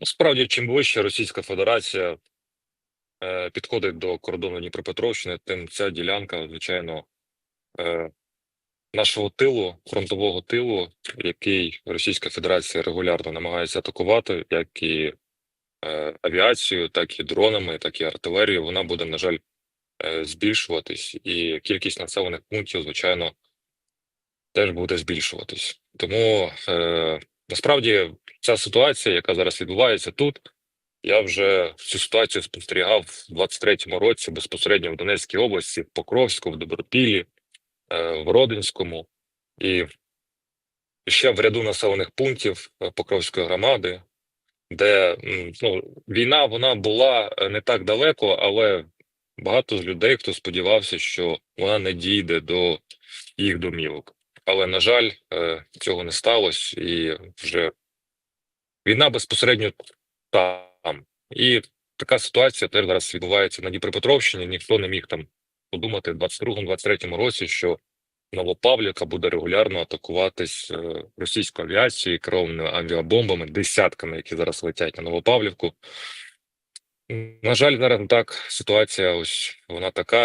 Насправді, чим ближче Російська Федерація е, підходить до кордону Дніпропетровщини, тим ця ділянка, звичайно, е, нашого тилу, фронтового тилу, який Російська Федерація регулярно намагається атакувати, як і е, авіацією, так і дронами, так і артилерією, вона буде, на жаль, збільшуватись, і кількість населених пунктів, звичайно, теж буде збільшуватись. Тому насправді ця ситуація, яка зараз відбувається тут, я вже цю ситуацію спостерігав в 23-му році безпосередньо в Донецькій області, в Покровську, в Добропіллі, е, в Родинському і ще в ряду населених пунктів е, Покровської громади, де ну, війна вона була е, не так далеко, але багато з людей, хто сподівався, що вона не дійде до їх домівок. Але, на жаль, е, цього не сталося, і вже війна безпосередньо там. І така ситуація теж зараз відбувається на Дніпропетровщині. Ніхто не міг там подумати в 22-23 році, що Новопавлівка буде регулярно атакуватись е, російською авіацією, керованими авіабомбами, десятками, які зараз летять на Новопавлівку. На жаль, зараз так ситуація ось вона така.